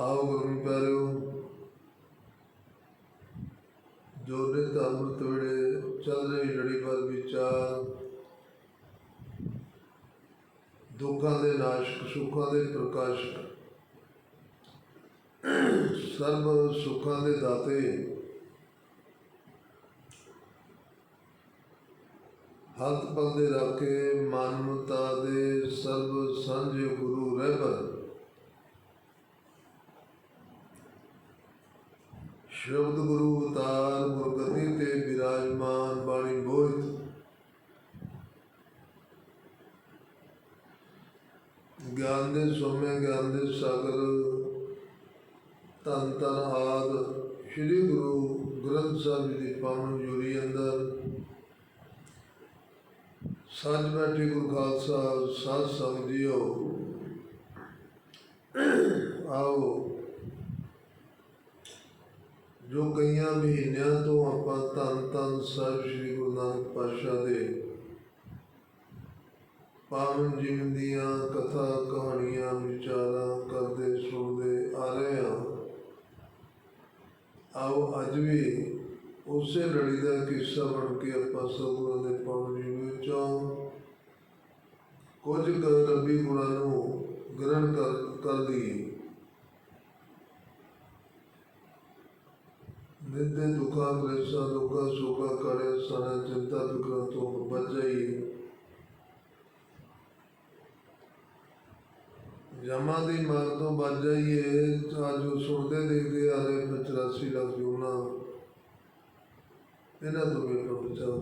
ਆਓ ਗੁਰੂ ਪਿਆਰਿਓ, ਜੋ ਨਿਤ ਅੰਮ੍ਰਿਤ ਵੇਲੇ ਚੱਲ ਰਹੀ ਲੜੀ ਪਰ ਵਿਚਾਰ, ਦੁੱਖਾਂ ਦੇ ਨਾਸ਼ਕ ਸੁੱਖਾਂ ਦੇ ਪ੍ਰਕਾਸ਼ਕ ਸਰਬ ਸੁੱਖਾਂ ਦੇ ਦਾਤੇ, ਹੱਥ ਪੱਲੇ ਰੱਖ ਕੇ ਮਾਨਵਤਾ ਦੇ ਸਰਬ ਸਾਂਝੇ ਗੁਰੂ ਰਹਿਬਰ ਸ਼ਬਦ ਗੁਰੂ ਅਵਤਾਰ ਗੁਰਗਤੀ ਤੇ ਬਿਰਾਜਮਾਨ ਬਾਣੀ ਬੋਧ ਗਿਆਨ ਦੇ ਸੋਮੇ, ਗਿਆਨ ਦੇ ਸਾਗਰ ਤਨ ਤਨ ਆਦ ਸ੍ਰੀ ਗੁਰੂ ਗ੍ਰੰਥ ਸਾਹਿਬ ਜੀ ਦੀ ਪਾਵਨ ਜੁਰੀ ਅੰਦਰ ਸੱਚ ਬੈਠੇ ਗੁਰੂ ਖਾਲਸਾ ਸਾਧ ਸੰਗਤ ਜੀਓ, ਆਓ। ਜੋ ਕਈਆਂ ਮਹੀਨਿਆਂ ਤੋਂ ਆਪਾਂ ਧੰਨ ਧੰਨ ਸਾਹਿਬ ਸ੍ਰੀ ਗੁਰੂ ਨਾਨਕ ਪਾਤਸ਼ਾਹ ਦੇ ਪਾਵਨ ਜੀਵਨ ਦੀਆਂ ਕਥਾ, ਕਹਾਣੀਆਂ, ਵਿਚਾਰਾਂ ਕਰਦੇ, ਸੁਣਦੇ ਆ ਰਹੇ ਹਾਂ। ਆਓ ਅੱਜ ਵੀ ਉਸੇ ਲੜੀ ਦਾ ਕਿੱਸਾ ਬਣ ਕੇ ਆਪਾਂ ਸਤਿਗੁਰਾਂ ਦੇ ਪਾਵਨ ਜੀਵਨ ਵਿੱਚੋਂ ਕੁਝ ਕੁ ਰੱਬੀ ਗੁਣਾਂ ਨੂੰ ਗ੍ਰਹਿਣ ਕਰ ਕਰ ਲਈਏ। ਨਿੰਦੇ ਦੁਖਾਂ ਕਲੇਸ਼ਾਂ ਦੁੱਖਾਂ ਸੁਖਾਂ ਕਰੇ ਸਾਰਾ ਚਿੰਤਾ ਫਿਕਰਾਂ ਤੋਂ ਬਚ ਜਾਈਏ। ਜਮਾ ਦੀ ਮਾਰ ਤੋਂ ਬਚ ਜਾਈਏ, ਤਾਂ ਸੁਣਦੇ, ਦੇਖਦੇ ਆ ਰਹੇ 84 ਲੱਖ ਜੂਨਾ ਇਹਨਾਂ ਤੋਂ ਵੀ ਆਪਾਂ ਬਚਾਓ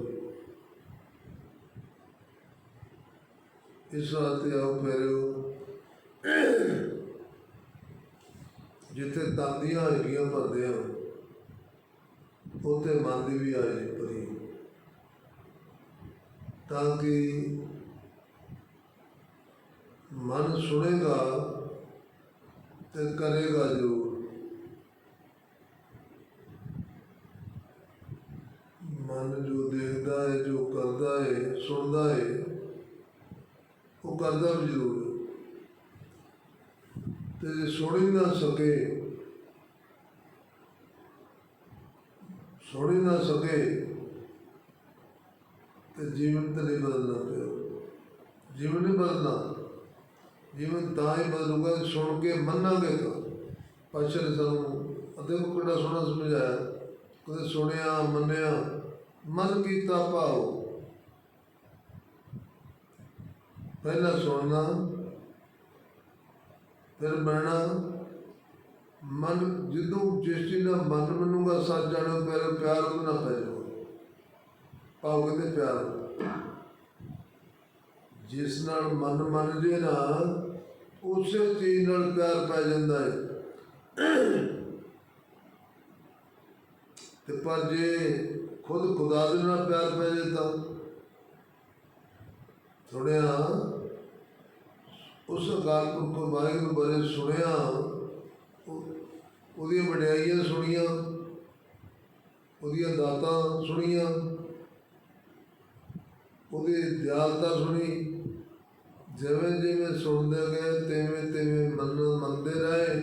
ਇਸ ਵਾਸਤੇ ਆਓ ਫੇਰਿਓ ਜਿੱਥੇ ਤਾਂਦੀਆਂ ਹੈਗੀਆਂ ਭਰਦੇ ਆ। ਉੱਥੇ ਮਨ ਦੀ ਵੀ ਆ ਜਾਏ ਤਾਂ ਕਿ ਮਨ ਸੁਣੇਗਾ ਤੇ ਕਰੇਗਾ ਜ਼ਰੂਰ ਮਨ ਜੋ ਦੇਖਦਾ ਹੈ ਜੋ ਕਰਦਾ ਹੈ ਸੁਣਦਾ ਹੈ ਉਹ ਕਰਦਾ ਵੀ ਜ਼ਰੂਰ ਹੈ। ਤੇ ਜੇ ਸੁਣ ਹੀ ਨਾ ਸਕੇ ਸੁਣ ਨਾ ਸਕੇ ਤੇ ਜੀਵਨ ਤੇ ਨਹੀਂ ਬਦਲਣਾ ਪਿਆ ਜੀਵਨ ਨਹੀਂ ਬਦਲਣਾ। ਜੀਵਨ ਤਾਂ ਹੀ ਬਦਲੂਗਾ ਸੁਣ ਕੇ ਮੰਨਾਂਗੇ ਤਾਂ। ਪਾਸ਼ਾ ਨੇ ਸਾਨੂੰ ਅਤੇ ਉਹ ਕਿਹੜਾ ਸੋਹਣਾ ਸਮਝਾਇਆ। ਕਦੇ ਸੁਣਿਆ, ਮੰਨਿਆ, ਮਨ ਕੀਤਾ ਭਾਉ ਪਹਿਲਾਂ ਸੁਣਨਾ, ਫਿਰ ਮੰਨਣਾ ਮਨ ਜਦੋਂ ਜਿਸ ਚੀਜ਼ ਨਾਲ ਮਨ ਮੰਨੂਗਾ, ਸੱਚ ਜਾਣੋ, ਫਿਰ ਪਿਆਰ ਉਹਦੇ ਨਾਲ ਪੈ ਜਾਓ ਪਾਓਗੇ ਤੇ ਪਿਆਰ ਜਿਸ ਨਾਲ ਮਨ ਮੰਨ ਜੇ ਨਾ, ਉਸੇ ਚੀਜ਼ ਨਾਲ ਪਿਆਰ ਪੈ ਜਾਂਦਾ ਹੈ। ਤੇ ਪਰ ਜੇ ਖੁਦ ਖੁਦਾ ਦੇ ਨਾਲ ਪਿਆਰ ਪੈ ਜੇ ਤਾਂ ਸੁਣਿਆ, ਉਸ ਅਕਾਲ ਪੁਰਖ ਵਾਹਿਗੁਰੂ ਬਾਰੇ ਸੁਣਿਆ ਉਹਦੀਆਂ ਵਡਿਆਈਆਂ ਸੁਣੀਆਂ, ਉਹਦੀਆਂ ਦਾਤਾਂ ਸੁਣੀਆਂ, ਉਹਦੀ ਦਿਆਲਤਾ ਸੁਣੀ। ਜਿਵੇਂ ਜਿਵੇਂ ਸੁਣਦੇ ਗਏ, ਤਿਵੇਂ ਤਿਵੇਂ ਮਨ ਮੰਨਦੇ ਰਹੇ।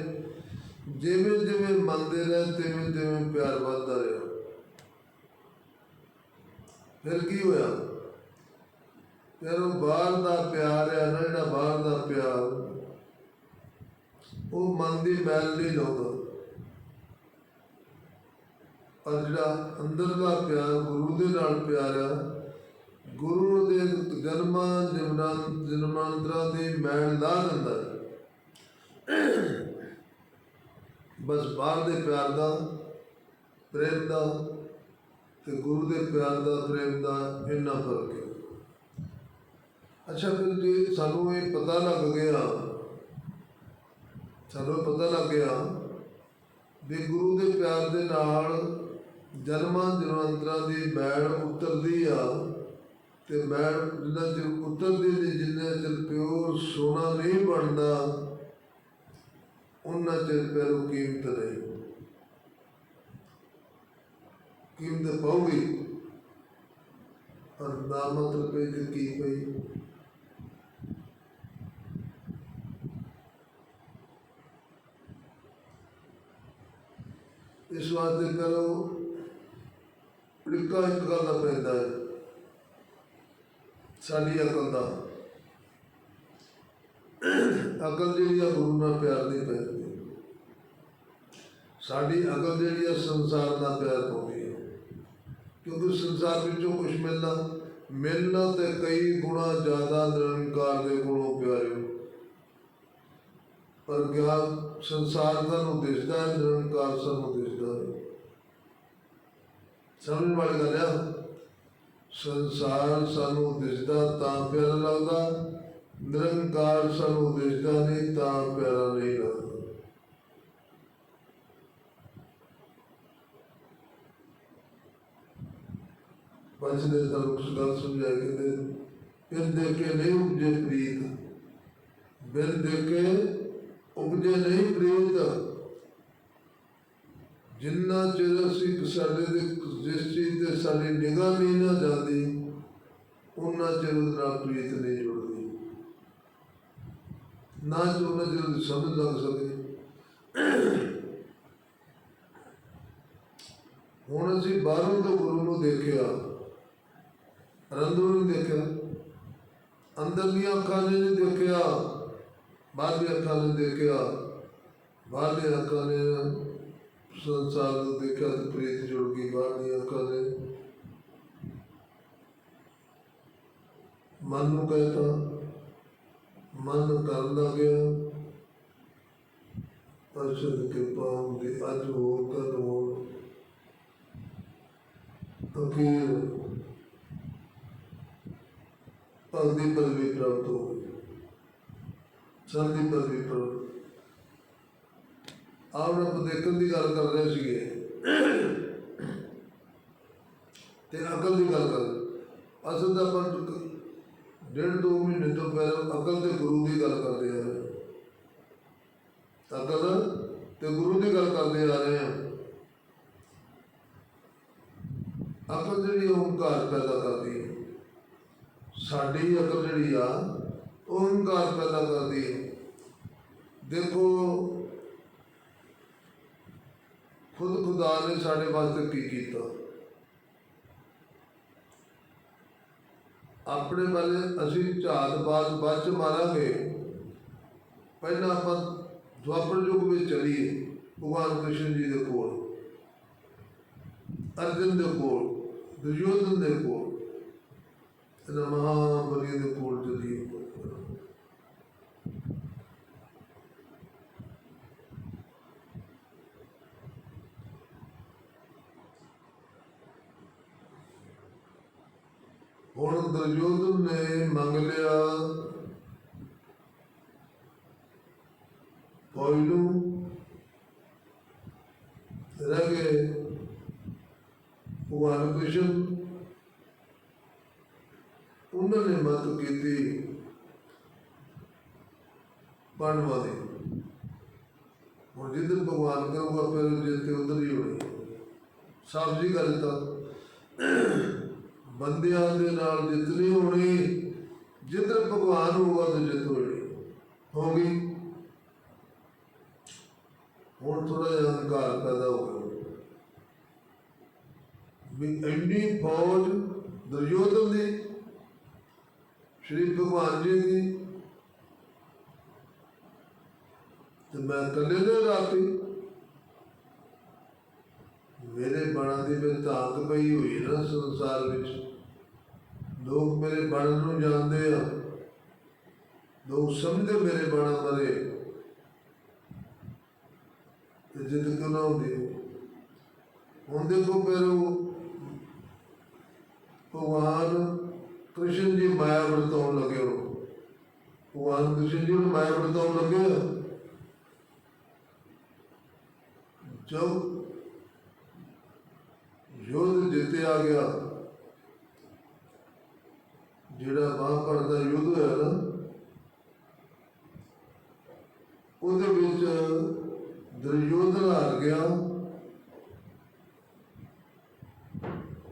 ਜਿਵੇਂ ਜਿਵੇਂ ਮੰਨਦੇ ਰਹੇ, ਤਿਵੇਂ ਤਿਵੇਂ ਪਿਆਰ ਵੱਧਦਾ ਰਿਹਾ। ਫਿਰ ਕੀ ਹੋਇਆ? ਫਿਰ ਉਹ ਬਾਹਰ ਦਾ ਪਿਆਰ ਹੈ ਨਾ, ਜਿਹੜਾ ਬਾਹਰ ਦਾ ਪਿਆਰ ਉਹ ਮਨ ਦੀ ਮੈਲ ਨਹੀਂ ਲਾਉਂਦਾ ਪਰ ਜਿਹੜਾ ਅੰਦਰਲਾ ਪਿਆਰ ਗੁਰੂ ਦੇ ਨਾਲ ਪਿਆਰ ਆ ਗੁਰੂ ਦੇ ਜਨਮਾਂ ਜਨਮਾਂ, ਜਨਮਾਂਤਰਾਂ ਦੇ ਮੈਲ ਲਾ ਦਿੰਦਾ ਬਸ ਬਾਹਰ ਦੇ ਪਿਆਰ ਦਾ ਪ੍ਰੇਮ ਦਾ ਤੇ ਗੁਰੂ ਦੇ ਪਿਆਰ ਦਾ ਪ੍ਰੇਮ ਦਾ ਇੰਨਾ ਫ਼ਰਕ ਹੈ। ਅੱਛਾ, ਫਿਰ ਜੇ ਸਾਨੂੰ ਇਹ ਪਤਾ ਲੱਗ ਗਿਆ ਸਾਨੂੰ ਪਤਾ ਲੱਗ ਗਿਆ ਵੀ ਗੁਰੂ ਦੇ ਪਿਆਰ ਦੇ ਨਾਲ ਜਨਮਾਂ ਜਨਮਾਂਤਰਾਂ ਦੀ ਮੈਲ ਉਤਰਦੀ ਆ ਤੇ ਮੈਲ ਜਿੰਨਾ ਚਿਰ ਉਤਰਦੀ ਨਹੀਂ, ਜਿੰਨਾ ਚਿਰ ਪਿਓਰ ਸੋਨਾ ਨਹੀਂ ਬਣਦਾ ਉਹਨਾਂ ਚਿਰ ਪੈਰੋਂ ਕੀਮਤ ਨਹੀਂ। ਕੀਮਤ ਪਾਉਗੀ ਪਰ ਨਾਮਤ ਮਤਲਬ ਹੈ ਕੀ ਪਈ ਇਸ ਵਾਸਤੇ ਕਰੋ। ਟਿੱਕਾ ਇੱਕ ਗੱਲ ਦਾ ਪੈਂਦਾ ਹੈ। ਸਾਡੀ ਅਕਲ ਦਾ। ਅਕਲ ਜਿਹੜੀ ਆ ਗੁਰੂ ਨਾਲ ਪਿਆਰ ਨਹੀਂ ਪੈਂਦੀ। ਸਾਡੀ ਅਕਲ ਜਿਹੜੀ ਆ ਸੰਸਾਰ ਨਾਲ ਪਿਆਰ ਪਾਉਂਦੀ ਹੈ। ਕਿਉਂਕਿ ਸੰਸਾਰ ਵਿੱਚੋਂ ਕੁਝ ਮਿਲਣਾ ਮਿਲਣਾ ਤੇ ਕਈ ਗੁਣਾ ਜ਼ਿਆਦਾ ਨਿਰੰਕਾਰ ਦੇ ਕੋਲੋਂ ਪਿਆਰੇ। ਹੋ। ਪਰ ਗਿਆਨ ਸੰਸਾਰ ਸਾਨੂੰ ਦਿਸਦਾ ਹੈ, ਨਿਰੰਕਾਰ ਸਾਨੂੰ ਦਿਸਦਾ ਹੈ ਸਮਝ ਵਾਲੀ ਗੱਲ ਆ ਸੰਸਾਰ ਸਾਨੂੰ ਦਿਸਦਾ ਤਾਂ ਪਿਆਰਾ ਲੱਗਦਾ ਨਿਰੰਕਾਰ ਸਾਨੂੰ ਦਿਸਦਾ ਨਹੀਂ ਤਾਂ ਪਿਆਰਾ ਨਹੀਂ ਲੱਗਦਾ ਪੰਜ ਨੇ ਤੁਹਾਨੂੰ ਕੁਝ ਗੱਲ ਸਮਝਾਈ ਕਿ ਫਿਰ ਦੇਖ ਕੇ ਨਹੀਂ ਉਪਜੇ ਪ੍ਰੀਤ ਬਿਨ ਦੇਖੇ ਉਪਜੇ ਨਹੀਂ ਪ੍ਰੀਤ ਜਿੰਨਾ ਚਿਰ ਅਸੀਂ ਸਾਡੇ ਦੇ ਜਿਸ ਚੀਜ਼ ਤੇ ਸਾਡੀ ਨਿਗਾਹ ਨਹੀਂ ਨਾ ਜਾਂਦੀ, ਉਹਨਾਂ ਚਿਰ ਉਹਦੇ ਨਾਲ ਪ੍ਰੀਤ ਨਹੀਂ ਜੁੜਦੀ। ਨਾ ਉਹਨਾਂ ਚਿਰ ਉਹਦੀ ਸਮਝ ਲੱਗ ਸਕੇ। ਹੁਣ ਅਸੀਂ ਬਾਹਰੋਂ ਤੋਂ ਗੁਰੂ ਨੂੰ ਦੇਖਿਆ ਅੰਦਰੋਂ ਨਹੀਂ ਦੇਖਿਆ, ਅੰਦਰ ਦੀਆਂ ਅੱਖਾਂ ਨੇ ਨਹੀਂ ਦੇਖਿਆ, ਬਾਹਰ ਦੀਆਂ ਅੱਖਾਂ ਨੇ ਦੇਖਿਆ, ਬਾਹਰ ਦੀਆਂ ਅੱਖਾਂ ਨੇ ਸੰਸਾਰ ਨੂੰ ਦੇਖਿਆ ਤੇ ਪ੍ਰੀਤ ਜੁੜ ਗਈ, ਬਾਹਰ ਦੀਆਂ ਅੱਖਾਂ ਨੇ ਮਨ ਨੂੰ ਕਹਿਤਾ, ਮਨ ਕਰਨ ਲੱਗਿਆ ਪਰਸ਼ਦ ਕਿਰਪਾ ਹੁੰਦੀ, ਅੱਜ ਹੋਰ ਕੱਲ ਹੋਰ। ਅਖੀਰ ਭਗਤੀ ਪਦਵੀ ਪ੍ਰਾਪਤ ਹੋ ਗਈ। ਸੰਧੀ ਪਦਵੀ ਪ੍ਰਾਪਤ ਆਪ ਆਪਾਂ ਦੇਖਣ ਦੀ ਗੱਲ ਕਰ ਰਹੇ ਸੀਗੇ। ਤੇ ਅਕਲ ਦੀ ਗੱਲ ਕਰ ਅਸਲ ਤਾਂ ਆਪਾਂ ਡੇਢ ਦੋ ਮਹੀਨੇ ਤੋਂ ਪਹਿਲਾਂ ਅਕਲ ਤੇ ਗੁਰੂ ਦੀ ਗੱਲ ਕਰਦੇ ਆ ਰਹੇ ਅਕਲ ਤੇ ਗੁਰੂ ਦੀ ਗੱਲ ਕਰਦੇ ਆ ਰਹੇ ਹਾਂ। ਅਕਲ ਜਿਹੜੀ ਓੰਕਾਰ ਪੈਦਾ ਕਰਦੀ ਹੈ, ਸਾਡੀ ਅਕਲ ਜਿਹੜੀ ਆ, ਉਹ ਓੰਕਾਰ ਪੈਦਾ ਕਰਦੀ ਹੈ। ਦੇਖੋ ਖੁਦ ਖੁਦਾ ਨੇ ਸਾਡੇ ਵਾਸਤੇ ਕੀ ਕੀਤਾ? ਆਪਣੇ ਵੱਲ ਅਸੀਂ ਝਾਤ ਬਾਤ ਬਾਅਦ ਮਾਰਾਂਗੇ। ਪਹਿਲਾਂ ਆਪਾਂ ਦੁਆਪਰ ਯੁੱਗ ਵਿੱਚ ਚਲੀਏ, ਭਗਵਾਨ ਕ੍ਰਿਸ਼ਨ ਜੀ ਦੇ ਕੋਲ, ਅਰਜਨ ਦੇ ਕੋਲ, ਦੁਰਯੋਧਨ ਦੇ ਕੋਲ, ਇਹਨਾਂ ਮਹਾਬਲੀ ਦੇ ਕੋਲ ਚਲੀਏ। ਹੁਣ ਦੁਰਯੋਧਨ ਨੇ ਮੰਗ ਲਿਆ ਪਹਿਲੂ ਰਹਿ ਗਏ ਭਗਵਾਨ ਕ੍ਰਿਸ਼ਨ। ਉਹਨਾਂ ਨੇ ਮਤ ਕੀਤੀ ਪਾਂਡਵਾਂ ਦੀ ਹੁਣ ਜਿੱਦਨ ਭਗਵਾਨ ਕਰੂਗਾ, ਫਿਰ ਜਿੱਤੇ ਉਧਰ ਹੀ ਹੋਣੀ। ਸਾਫ਼ ਜੀ ਗੱਲ ਤਾਂ ਬੰਦਿਆਂ ਦੇ ਨਾਲ ਜਿੱਤ ਨਹੀਂ ਹੋਣੀ, ਜਿੱਧਰ ਭਗਵਾਨ ਹੋਊਗਾ ਤੇ ਜਿੱਤ ਹੋਣੀ। ਹੋ ਗਈ ਹੁਣ ਥੋੜਾ ਜਿਹਾ ਹੰਕਾਰ ਪੈਦਾ ਹੋ ਗਿਆ। ਵੀ ਇੰਨੀ ਫੌਜ ਦੁਰਯੋਧਨ ਦੀ, ਸ਼੍ਰੀ ਭਗਵਾਨ ਜੀ ਦੀ, ਤੇ ਮੈਂ ਇਕੱਲੇ ਨੇ ਰਾਤੀ ਮੇਰੇ ਬਾਣਾਂ ਦੀ ਵਿੱਚ ਤਾਕ ਪਈ ਹੋਈ ਨਾ ਸੰਸਾਰ ਵਿੱਚ। ਲੋਕ ਮੇਰੇ ਬਾਣ ਨੂੰ ਜਾਣਦੇ ਆ। ਲੋਕ ਸਮਝਦੇ ਮੇਰੇ ਬਾਣਾ ਬਾਰੇ। ਤੇ ਜਿੱਦ ਕਿਉਂ ਨਾ ਹੁੰਦੀ ਹੁਣ ਦੇਖੋ ਫਿਰ ਭਗਵਾਨ ਕ੍ਰਿਸ਼ਨ ਜੀ ਮਾਇਆ ਵਰਤਾਉਣ ਲੱਗੇ ਹੋ ਭਗਵਾਨ ਕ੍ਰਿਸ਼ਨ ਜੀ ਨੂੰ ਮਾਇਆ ਵਰਤਾਉਣ ਲੱਗੇ। ਜਦ ਯੁੱਧ ਜਿੱਤੇ ਆ ਗਿਆ ਜਿਹੜਾ ਮਹਾਭਾਰਤ ਦਾ ਯੁੱਧ ਹੋਇਆ ਨਾ, ਉਹਦੇ ਵਿੱਚ ਦੁਰਯੋਧਨ ਹਾਰ ਗਿਆ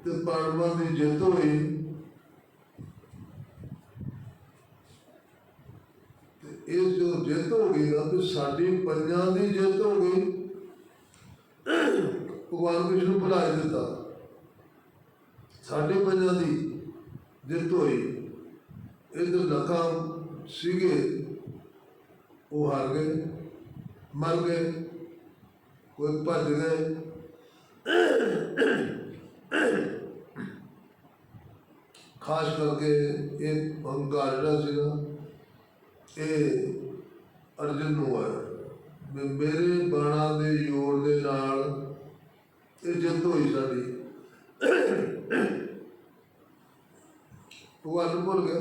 ਤੇ ਪਾਂਡਵਾਂ ਦੀ ਜਿੱਤ ਹੋਈ। ਤੇ ਇਹ ਜੋ ਜਿੱਤ ਹੋ ਗਈ ਨਾ, ਤੇ ਸਾਡੀ ਪੰਜਾਂ ਦੀ ਜਿੱਤ ਹੋ ਗਈ। ਭਗਵਾਨ ਕ੍ਰਿਸ਼ਨ ਨੂੰ ਭੁਲਾ ਦਿੱਤਾ। ਸਾਡੇ ਪੰਜਾਂ ਦੀ ਜਿੱਤ ਹੋਈ ਇਧਰ ਲੱਖਾਂ ਸੀਗੇ, ਉਹ ਹਾਰ ਗਏ, ਮਰ ਗਏ, ਕੋਈ ਭੱਜ ਗਏ। ਖਾਸ ਕਰਕੇ ਇਹ ਹੰਕਾਰ ਜਿਹੜਾ ਸੀਗਾ, ਇਹ ਅਰਜਨ ਨੂੰ ਆਇਆ। ਮੇਰੇ ਬਾਣਾ ਦੇ ਜ਼ੋਰ ਦੇ ਨਾਲ ਇਹ ਜਿੱਤ ਹੋਈ ਸਾਡੀ। ਭਗਵਾਨ ਨੂੰ ਭੁੱਲ ਗਿਆ।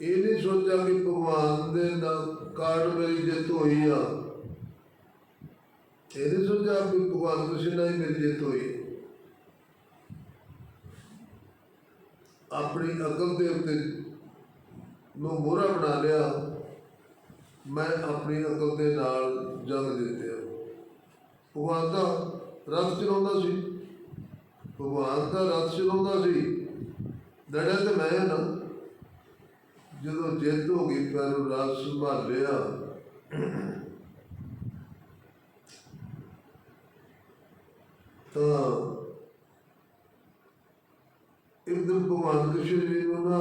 ਇਹ ਨਹੀਂ ਸੋਚਿਆ ਕਿ ਭਗਵਾਨ ਦੇ ਨਾਲ ਕਾਰਨ ਮੇਰੀ ਜਿੱਤ ਹੋਈ ਆ। ਇਹ ਨਹੀਂ ਸੋਚਿਆ ਕਿ ਭਗਵਾਨ ਕ੍ਰਿਸ਼ਨ ਨਾਲ ਹੀ ਮੇਰੀ ਜਿੱਤ ਹੋਈ ਆਪਣੀ ਅਕਲ ਦੇ ਉੱਤੇ ਨੂੰ ਮੋਹਰਾ ਬਣਾ ਲਿਆ। ਮੈਂ ਆਪਣੀ ਅਕਲ ਦੇ ਨਾਲ ਜੰਗ ਜਿੱਤਿਆ ਭਗਵਾਨ ਦਾ ਰਥ ਚਲਾਉਂਦਾ ਸੀ। ਭਗਵਾਨ ਦਾ ਰਥ ਚਲਾਉਂਦਾ ਸੀ। ਲੜਿਆ ਤੇ ਮੈਂ ਨਾ ਜਦੋਂ ਜਿੱਤ ਹੋ ਗਈ, ਪਰ ਰਾਜ ਸੰਭਾਲਿਆ ਤਾਂ ਇੱਕ ਭਗਵਾਨ ਕ੍ਰਿਸ਼ਨ ਜੀ ਨੂੰ ਨਾ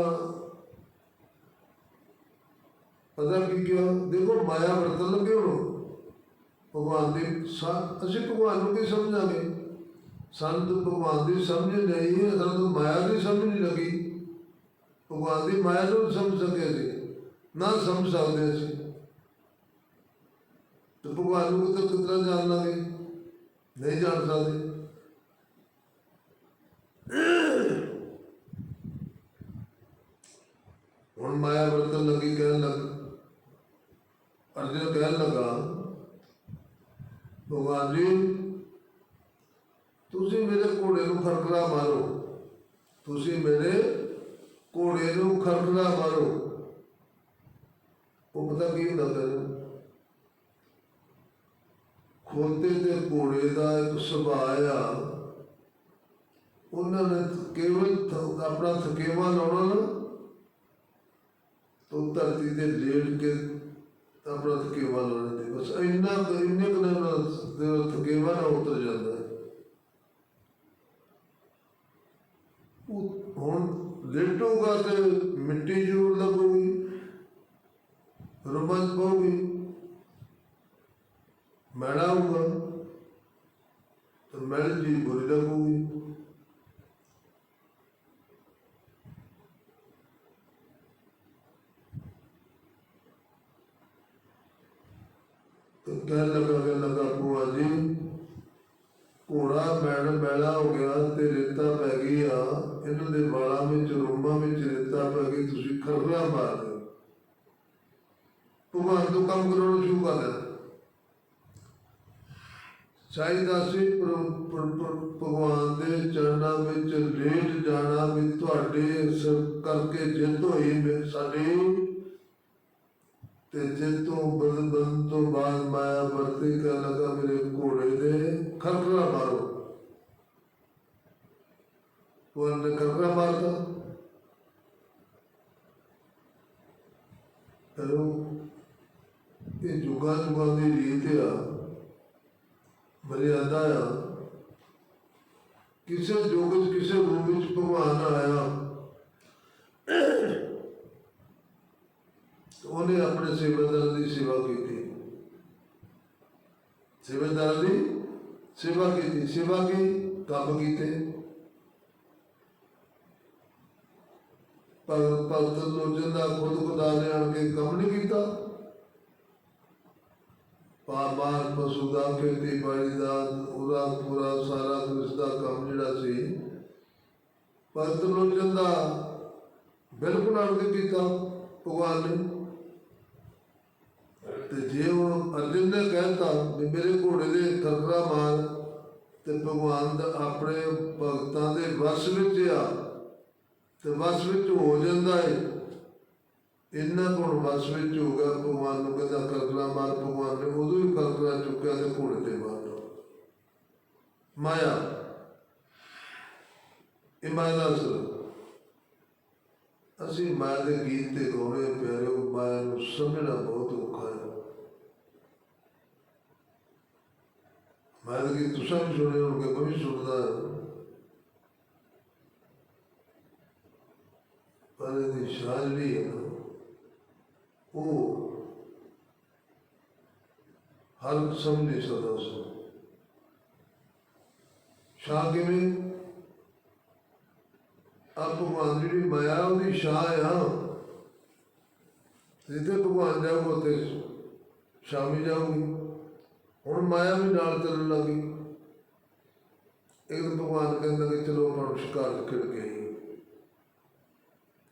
ਪਤਾ ਕੀ ਕਿਹਾ? ਦੇਖੋ, ਮਾਇਆ ਵਰਤਨ ਲੱਗੇ ਹੁਣ। ਭਗਵਾਨ ਦੀ ਸਾ- ਅਸੀਂ ਭਗਵਾਨ ਨੂੰ ਕੀ ਸਮਝਾਂਗੇ? ਸਾਨੂੰ ਤਾਂ ਭਗਵਾਨ ਦੀ ਸਮਝ ਨਹੀਂ ਹੈ ਸਾਨੂੰ ਤਾਂ ਮਾਇਆ ਦੀ ਸਮਝ ਨਹੀਂ ਲੱਗੀ। ਭਗਵਾਨ ਦੀ ਮਾਇਆ ਨੂੰ ਸਮਝ ਸਕੇ ਸੀ, ਨਾ ਸਮਝ ਸਕਦੇ ਅਸੀਂ ਤੇ ਭਗਵਾਨ ਨੂੰ ਤਾਂ ਕਿਤਨਾ ਜਾਣ ਲਾਂਗੇ ਨਹੀਂ ਜਾਣ ਸਕਦੇ। ਹੁਣ ਮਾਇਆ ਵਰਤਨ ਲੱਗੀ ਕਹਿਣ ਲੱਗ, ਅਰਜਨ ਕਹਿਣ ਲੱਗਾ, ਭਗਵਾਨ ਜੀ, ਤੁਸੀਂ ਮੇਰੇ ਘੋੜੇ ਨੂੰ ਖੜਕੜਾ ਮਾਰੋ, ਤੁਸੀਂ ਮੇਰੇ ਘੋੜੇ ਨੂੰ ਖੜਕੜਾ ਮਾਰੋ। ਉਹ ਪਤਾ ਕੀ ਹੁੰਦਾ ਫਿਰ ਖੋਤੇ ਤੇ ਘੋੜੇ ਦਾ ਇੱਕ ਸੁਭਾਅ ਆ। ਉਹਨਾਂ ਨੇ ਕੇਵਲ ਆਪਣਾ ਥਕੇਵਾ ਲਾਉਣਾ ਨਾ। ਤੋਂ ਧਰਤੀ ਤੇ ਲੇਟ ਕੇ ਆਪਣਾ ਥਕੇਵਾ ਲਾਉਣਾ। ਤੇ ਬਸ ਇੰਨਾ ਕੁ- ਇੰਨੇ ਕੁ ਨਾਲ ਥਕੇਵਾ ਨਾ ਉਤਰ ਜਾਂਦਾ ਹੈ ਉਹ ਹੁਣ ਲੇਟੂਗਾ ਤੇ ਮਿੱਟੀ ਜ਼ਰੂਰ ਲੱਗੂਗੀ ਰੁਮਨ ਪਾਉਗੀ ਮੈੜਾ ਹੋਊਗਾ ਤਾਂ ਮੈਲ ਜੀ ਬੁਰੀ ਲੱਗੂਗੀ ਤੇ ਕਹਿਣ ਲੱਗਾ ਕਹਿਣ ਲੱਗਾ ਭੂਆ ਜੀ ਘੋੜਾ ਮੈਲ ਮੈਲਾ ਹੋ ਗਿਆ ਤੇ ਰੇਤਾ ਪੈ ਗਈ ਆ। ਇਹਨਾਂ ਦੇ ਵਾਲਾਂ ਵਿੱਚ, ਰੋਮਾਂ ਵਿੱਚ ਰੇਤਾ ਪੈ ਗਈ। ਤੁਸੀਂ ਖਰਰਾ ਮਾਰ ਦਿਓ ਭਗਵਾਨ ਤੋਂ ਕੰਮ ਕਰਾਉਣਾ ਸ਼ੁਰੂ ਕਰ ਦਿੱਤਾ ਚਾਹੀਦਾ ਸੀ ਭਗਵਾਨ ਦੇ ਚਰਨਾਂ ਵਿੱਚ ਲੇਟ ਜਾਣਾ ਵੀ ਤੁਹਾਡੇ ਕਰਕੇ ਜਿੱਤ ਹੋਈ ਮੇ- ਤੇ ਜਿੱਤ ਤੋਂ ਬਦਲ ਬਦਲ ਤੋਂ ਬਾਅਦ ਮਾਇਆ ਵਰਤੀ ਕਰ ਲਗਾ ਮੇਰੇ ਘੋੜੇ ਦੇ ਖਰਖਰਾ ਮਾਰੋ ਉਹ ਨੇ ਖਰਖਰਾ ਮਾਰਦਾ ਚਲੋ ਇਹ ਜੁਗਾ ਜੁਗਾ ਦੀ ਰੀਤ ਆ ਮਰਿਆਦਾ ਆ ਕਿਸੇ ਯੁੱਗ ਵਿੱਚ ਕਿਸੇ ਰੂਪ ਵਿੱਚ ਭਗਵਾਨ ਆਇਆ ਤੇ ਉਹਨੇ ਆਪਣੇ ਸੇਵਾਦਾਰਾਂ ਦੀ ਸੇਵਾ ਕੀਤੀ। ਸੇਵਾਦਾਰਾਂ ਦੀ ਸੇਵਾ ਕੀਤੀ। ਸੇਵਾ ਕੀ? ਕੰਮ ਕੀਤੇ। ਪਰ ਭਗਤ ਲੋਚਨ ਦਾ ਖੁਦ ਖੁਦਾ ਨੇ ਆਣ ਕੇ ਕੰਮ ਨਹੀਂ ਕੀਤਾ। ਪਾਪਾਰ ਪਸ਼ੂ ਦਾ ਖੇਤੀ ਬਾੜੀ ਦਾ ਉਹਦਾ ਪੂਰਾ ਸਾਰਾ ਉਸ ਦਾ ਕੰਮ ਜਿਹੜਾ ਸੀ, ਭਗਤ ਲੋਚਨ ਦਾ ਬਿਲਕੁਲ ਆਣ ਕੇ ਕੀਤਾ ਭਗਵਾਨ ਨੇ। ਤੇ ਜੇ ਉਹ ਅਰਜੁਨ ਨੇ ਕਹਿਤਾ ਵੀ ਮੇਰੇ ਘੋੜੇ ਦੇ ਖਰਖਰਾ ਮਾਰ ਤੇ ਭਗਵਾਨ ਦਾ ਆਪਣੇ ਭਗਤਾਂ ਦੇ ਵਸ ਵਿੱਚ ਆ ਤੇ ਵਸ ਵਿੱਚ ਹੋ ਜਾਂਦਾ ਹੈ ਇੰਨਾ ਕੋਣ ਵਸ ਵਿੱਚ ਹੋ ਭਗਵਾਨ ਨੂੰ ਕਹਿੰਦਾ ਖਰਖਰਾ ਮਾਰ, ਭਗਵਾਨ ਨੇ ਉਦੋਂ ਹੀ ਖਰਖਰਾ ਚੁੱਕਿਆ ਤੇ ਘੋੜੇ ਤੇ ਮਾਰ ਮਾਇਆ, ਇਹ ਮਾਇਆ ਦਾ ਅਸਰ। ਅਸੀਂ ਮਾਇਆ ਦੇ ਗੀਤ ਤੇ ਗਾਉਣੇ ਪਿਆਰੇ ਮਾਇਆ ਨੂੰ ਸਮਝਣਾ ਬਹੁਤ ਔਖਾ ਹੈ। ਮੈਂ ਤਾਂ ਕਿ ਤੁਸੀਂ ਵੀ ਸੁਣੇ ਹੋਣਗੇ ਮੈਂ ਵੀ ਸੁਣਦਾ। ਪਰ ਇਹਦੀ ਸ਼ਾਨ ਜਿਹੜੀ ਹੈ ਉਹ ਹਰ ਸਮਝ ਨਹੀਂ ਸਕਦਾ ਸ਼ਾਹ ਕਿਵੇਂ? ਆਪ ਭਗਵਾਨ ਜਿਹੜੀ ਮਾਇਆ, ਉਹਦੀ ਸ਼ਾਹ ਆ। ਜਿੱਥੇ ਭਗਵਾਨ ਜਾਊਗਾ, ਉੱਥੇ ਸ਼ਾਮੀ ਜਾਊਗੀ। ਹੁਣ ਮਾਇਆ ਵੀ ਨਾਲ ਚੱਲਣ ਲੱਗੀ ਇੱਕ ਭਗਵਾਨ ਕਹਿੰਦਾ ਕਿ ਚਲੋ ਆਪਾਂ ਨੂੰ ਸ਼ਿਕਾਰ ਤੇ ਖੇਡ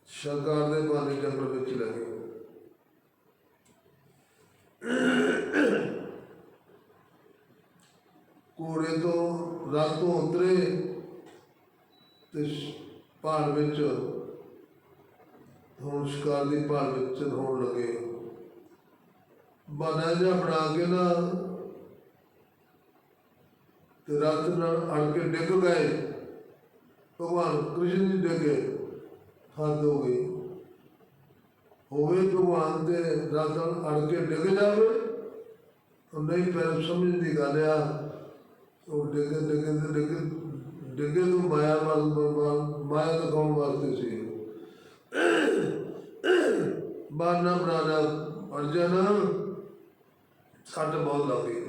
ਸ਼ਿਕਾਰ ਦੇ ਬਾਨੇ ਜੰਗਲ ਵਿੱਚ ਲੱਗੇ ਘੋੜੇ ਤੋਂ ਰਾਤੋਂ ਉਤਰੇ ਤੇ ਸ਼- ਪਹਾੜ ਵਿੱਚ ਹੁਣ ਸ਼ਿਕਾਰ ਦੀ ਪਹਾੜ ਵਿੱਚ ਹੋਣ ਲੱਗੇ। ਬਾਨਾ ਜਿਹਾ ਬਣਾ ਕੇ ਨਾ ਤੇ ਰਾਤ ਨਾਲ ਅੜ ਕੇ ਡਿੱਗ ਗਏ। ਭਗਵਾਨ ਕ੍ਰਿਸ਼ਨ ਜੀ ਡਿੱਗੇ ਹੱਦ ਹੋ ਗਈ। ਹੋਵੇ ਭਗਵਾਨ ਦੇ ਰਾਤ ਨਾਲ ਅੜ ਕੇ ਡਿੱਗ ਜਾਵੇ ਉਹ ਨਹੀਂ ਪਰ ਸਮਝ ਦੀ ਗੱਲ ਆ। ਉਹ ਡਿੱਗੇ ਡਿੱਗੇ ਤੇ ਡਿੱਗੇ ਡਿੱਗੇ ਨੂੰ ਮਾਇਆ ਵੱਲ, ਵੱਲ- ਮਾਇਆ ਦਿਖਾਉਣ ਵਾਸਤੇ ਸੀ। ਬਾਨਾ ਬਣਾ ਅਰਜਨ, ਸੱਟ ਬਹੁਤ ਲੱਗੀ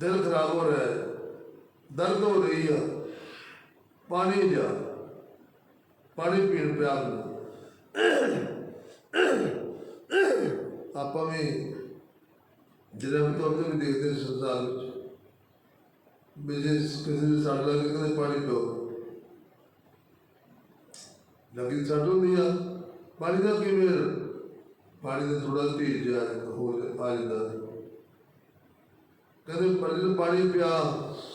ਦਿਲ ਖਰਾਬ ਹੋ ਰਿਹਾ ਹੈ, ਦਰਦ ਹੋ ਰਹੀ ਆ, ਪਾਣੀ ਜਾ ਪਾਣੀ ਪੀਣ ਪਿਆ ਆਪਾਂ ਵੀ ਜਦੋਂ ਵੀ ਤੌਰ ਦੇਖਦੇ ਸੰਸਾਰ ਵਿੱਚ, ਵੀ ਕਿਸੇ ਦੇ ਸੱਟ ਲੱਗੇ ਕਦੇ ਪਾਣੀ ਪੀਓ। ਲੱਗੀ ਸੱਟ ਹੁੰਦੀ ਆ, ਪਾਣੀ ਦਾ ਕਿਵੇਂ ਪਾਣੀ ਦਾ ਥੋੜਾ ਤੇਜ਼ ਜਿਹਾ ਹੋ ਆ ਜਾਂਦਾ। ਕਹਿੰਦੇ ਪਰ ਜਦੋਂ ਪਾਣੀ ਪਿਆ,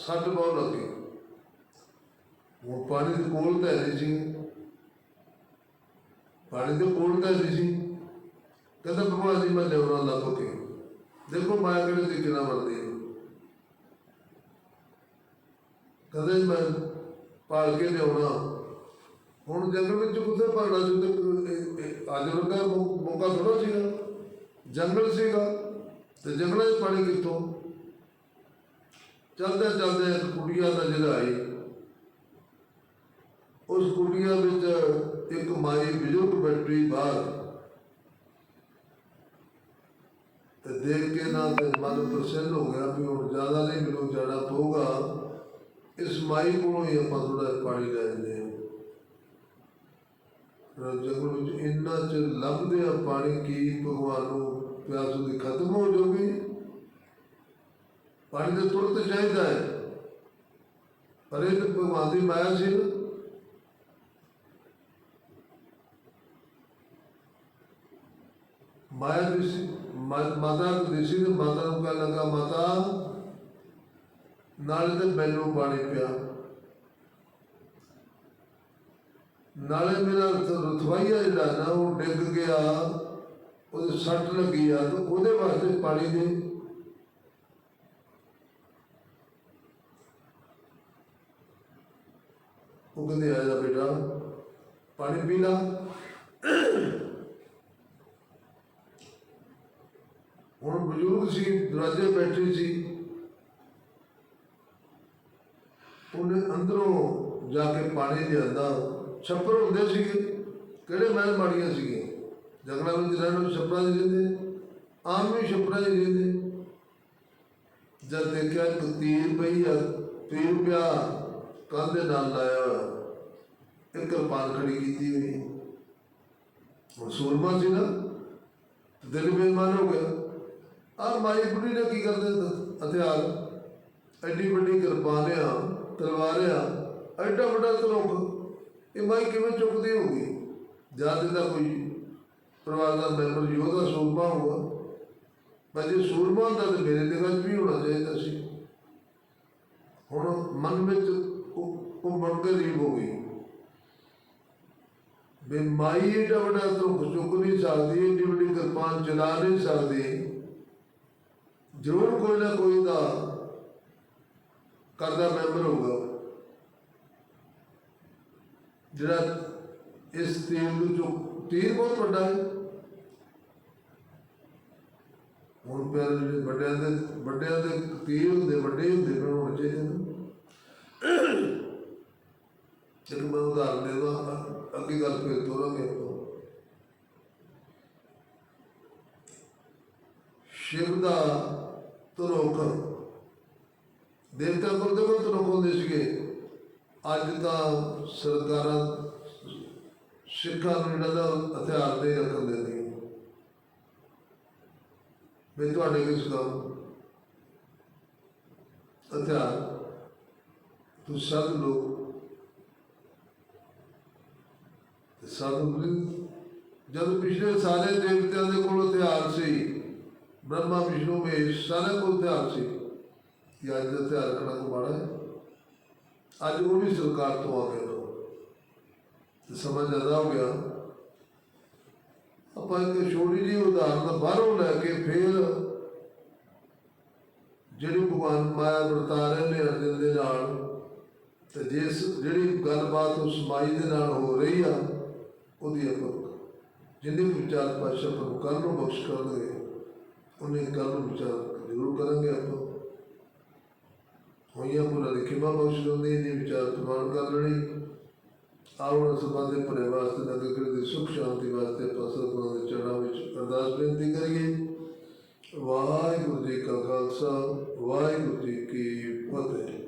ਸੱਟ ਬਹੁਤ ਲੱਗੀ। ਉਹ ਪਾਣੀ ਦੇ ਕੋਲ ਤਾਂ ਨਹੀਂ ਸੀ। ਪਾਣੀ ਦੇ ਕੋਲ ਤਾਂ ਨਹੀਂ ਸੀ। ਕਹਿੰਦਾ ਭਗਵਾਨ ਜੀ, ਮੈਂ ਲਿਆਉਣਾ ਲੱਭ ਕੇ। ਦੇਖੋ ਮਾਇਆ ਕਿਹੜੇ ਤਰੀਕੇ ਨਾਲ ਵਰਦੀ ਹੈ। ਕਦੇ ਮੈਂ ਪਾਲ ਕੇ ਲਿਆਉਣਾ। ਹੁਣ ਜੰਗਲ ਵਿੱਚ ਕਿੱਥੇ ਪਾਣਾ ਜਦੋਂ ਅੱਜ ਵਰਗਾ ਮੌਕਾ ਥੋੜਾ ਸੀਗਾ। ਜੰਗਲ ਸੀਗਾ। ਤੇ ਜੰਗਲਾਂ 'ਚ ਪਾਣੀ ਕਿੱਥੋਂ? ਚਲਦੇ ਚਲਦੇ ਇੱਕ ਕੁੜੀਆ ਨਜ਼ਰ ਆਈ, ਉਸ ਕੁੜੀਆ ਵਿੱਚ ਇੱਕ ਮਾਈ ਬਜ਼ੁਰਗ ਬੈਠੀ ਬਾਹਰ। ਤੇ ਦੇਖ ਕੇ ਨਾ ਤੇ ਮਨ ਪ੍ਰਸੰਨ ਹੋ ਗਿਆ ਵੀ ਹੁਣ ਜ਼ਿਆਦਾ ਨਹੀਂ ਮੈਨੂੰ ਜਾਣਾ ਪਊਗਾ। ਇਸ ਮਾਈ ਕੋਲੋਂ ਹੀ ਆਪਾਂ ਥੋੜਾ ਪਾਣੀ ਲੈ ਲੈਂਦੇ ਹਾਂ। ਜੰਗਲ ਵਿੱਚ ਇੰਨਾ ਚਿਰ ਲੱਭਦੇ ਆ ਪਾਣੀ ਕੀ ਭਗਵਾਨ ਨੂੰ ਪਿਆਸ ਦੀ ਖਤਮ ਹੋ ਜਾਊਗੀ। ਪਾਣੀ ਤਾਂ ਤੁਰਤ ਚਾਹੀਦਾ ਹੈ। ਪਰ ਇਹ ਤਾਂ ਭਗਵਾਨ ਦੀ ਮਾਇਆ ਸੀ ਨਾ। ਮਾਇਆ ਦੀ ਮਾਤਾ ਨੂੰ ਦਿਸੀ ਤੇ ਮਾਤਾ ਨੂੰ ਕਹਿਣ ਲੱਗਾ, ਮਾਤਾ, ਨਾਲੇ ਤੇ ਮੈਨੂੰ ਪਾਣੀ ਪਿਆ। ਨਾਲੇ ਮੇਰਾ ਰਥਵਾਈਆ ਜਿਹੜਾ ਨਾ, ਉਹ ਡਿੱਗ ਗਿਆ, ਉਹਦੇ ਸੱਟ ਲੱਗੀ ਆ ਤੇ ਉਹਦੇ ਵਾਸਤੇ ਪਾਣੀ ਦੇ ਉਹ ਕਹਿੰਦੇ ਆ ਜਾ ਬੇਟਾ, ਪਾਣੀ ਪੀ ਲਾ। ਹੁਣ ਬਜ਼ੁਰਗ ਸੀ, ਦਰਵਾਜ਼ੇ ਬੈਠੇ ਸੀ। ਉਹਨੇ ਅੰਦਰੋਂ ਜਾ ਕੇ ਪਾਣੀ ਲਿਆਂਦਾ। ਛੱਪਰ ਹੁੰਦੇ ਸੀਗੇ। ਕਿਹੜੇ ਮਹਿਲ ਮਾੜੀਆਂ ਸੀਗੀਆਂ? ਜੰਗਲਾਂ ਵਿੱਚ ਰਹਿਣ ਨੂੰ ਛੱਪਰਾਂ ਦੇ ਰਹਿੰਦੇ ਆਮ ਵੀ ਛੱਪਰਾਂ 'ਚ ਰਹਿੰਦੇ ਜਦ ਦੇਖਿਆ ਇੱਕ ਤੀਰ ਪਈ ਆ, ਤੀਰ ਪਿਆ। ਕੰਧ ਦੇ ਨਾਲ ਲਾਇਆ ਹੋਇਆ। ਇੱਕ ਕਿਰਪਾਨ ਖੜੀ ਕੀਤੀ ਹੋਈ। ਹੁਣ ਸੂਰਮਾ ਸੀ ਨਾ, ਦਿਲ ਬੇਈਮਾਨ ਹੋ ਗਿਆ। ਆ ਮਾਈ ਬੁੱਢੀ ਨੇ ਕੀ ਕਰਦੇ ਹਥਿਆਰ। ਐਡੀ ਵੱਡੀ ਕਿਰਪਾਨ ਆ ਤਲਵਾਰ ਆ ਐਡਾ ਵੱਡਾ ਤਰੁੱਖ ਇਹ ਮਾਈ ਕਿਵੇਂ ਚੁੱਕਦੀ ਹੋਊਗੀ? ਜਦ ਦਾ ਕੋਈ ਪਰਿਵਾਰ ਦਾ ਮੈਂਬਰ ਯੋਧਾ ਸੂਰਮਾ ਹੋਊਗਾ। ਮੈਂ ਜੇ ਸੂਰਮਾ ਹੁੰਦਾ ਤਾਂ ਮੇਰੇ ਨਿਗਾਹ 'ਚ ਵੀ ਹੋਣਾ ਚਾਹੀਦਾ ਸੀ। ਹੁਣ ਮਨ ਵਿੱਚ ਉਹ ਉਹ ਹੋ ਗਈ। ਵੀ ਏਡਾ ਵੱਡਾ ਤਰੁੱਖ ਚੁੱਕ ਨਹੀਂ ਸਕਦੀ, ਏਡੀ ਵੱਡੀ ਕਿਰਪਾਨ ਚਲਾ ਨਹੀਂ ਸਕਦੀ। ਜ਼ਰੂਰ ਕੋਈ ਨਾ ਕੋਈ ਦਾ ਕਰਦਾ ਮੈਂਬਰ ਹੋਊਗਾ। ਜਿਹੜਾ ਇਸ ਤੀਰ ਨੂੰ ਚੁੱਕ, ਤੀਰ ਬਹੁਤ ਵੱਡਾ ਹੈ। ਹੁਣ ਪਿਆਰ ਜਿਹੜੇ ਵੱਡਿਆਂ ਦੇ ਵੱਡਿਆਂ ਦੇ ਤੀਰ ਹੁੰਦੇ, ਵੱਡੇ ਹੁੰਦੇ ਪਰ ਹੋਣੇ ਚਾਹੀਦੇ ਨੇ। ਇੱਕ ਮੈਂ ਉਦਾਹਰਨ ਦੇ ਦਾਂ ਅੱਗੇ ਗੱਲ ਫਿਰ ਤੋਰਾਂਗੇ ਆਪਾਂ। ਸ਼ਿਵ ਦਾ ਤਰੋਖ ਦੇਵਤਾ ਕੋਲ ਦੇ ਕੋਲ ਹੁੰਦੇ ਸੀਗੇ। ਅੱਜ ਤਾਂ ਸਰਕਾਰਾਂ ਸਿੱਖਾਂ ਨੂੰ ਜਿਹੜਾ ਨਾ ਹਥਿਆਰ ਦੇ ਰੱਖਣ ਦੇ ਨਹੀਂ ਵੀ ਤੁਹਾਡੇ ਕਿਸ ਕੰਮ ਹਥਿਆਰ। ਤੁਸੀਂ ਸਭ ਲੋਕ ਤੇ ਜਦ ਪਿਛਲੇ ਸਾਰੇ ਦੇਵਤਿਆਂ ਦੇ ਕੋਲ ਹਥਿਆਰ ਸੀ, ਬ੍ਰਹਮਾ, ਵਿਸ਼ਨੂੰ, ਮਹੇਸ਼ ਸਾਰੇ ਕੋਲ ਹਥਿਆਰ ਸੀ, ਕਿ ਅੱਜ ਦਾ ਹਥਿਆਰ ਰੱਖਣਾ ਕੋ ਮਾੜਾ ਹੈ? ਅੱਜ ਉਹ ਵੀ ਸਰਕਾਰ ਤੋਂ ਆ ਗਏ ਤੇ ਸਮਾਂ ਜ਼ਿਆਦਾ ਹੋ ਗਿਆ। ਆਪਾਂ ਇੱਕ ਛੋਟੀ ਜਿਹੀ ਉਦਾਹਰਨ ਬਾਹਰੋਂ ਲੈ ਕੇ ਫਿਰ ਜਿਹੜੀ ਭਗਵਾਨ ਮਾਇਆ ਵਰਤਾ ਰਹੇ ਨੇ ਅਰਜਨ ਦੇ ਨਾਲ, ਤੇ ਜਿਸ ਜਿਹੜੀ ਗੱਲਬਾਤ ਉਸ ਮਾਈ ਦੇ ਨਾਲ ਹੋ ਰਹੀ ਆ ਉਹਦੀ ਆਪਾਂ ਜਿੰਨੇ ਵੀ ਵਿਚਾਰ ਪਾਸ਼ਾ ਪਰ ਕੱਲ ਨੂੰ ਬਖਸ਼ ਕਰਨਗੇ, ਉਹਨੇ ਕੱਲ ਨੂੰ ਵਿਚਾਰ ਜ਼ਰੂਰ ਕਰਾਂਗੇ ਆਪਾਂ। ਹੋਈਆਂ ਪੂਰਾ ਲਿਖਿਆ ਬਖਸ਼ ਦਿੰਦੇ ਨੇ ਵਿਚਾਰ ਪ੍ਰਮਾਣ ਕਰ ਲੈਣੀ। ਆਉਣ ਸੰਬੰਧ ਦੇ ਭਲੇ ਵਾਸਤੇ, ਨਗਰ ਕਰੇ ਦੀ ਸੁਖ, ਸ਼ਾਂਤੀ ਵਾਸਤੇ ਆਪਾਂ ਸਤਿਗੁਰਾਂ ਦੇ ਚਰਨਾਂ ਵਿੱਚ ਅਰਦਾਸ ਬੇਨਤੀ ਕਰੀਏ। ਵਾਹਿਗੁਰੂ ਜੀ ਕਾ ਖਾਲਸਾ, ਵਾਹਿਗੁਰੂ ਜੀ ਕੀ ਫਤਿਹ।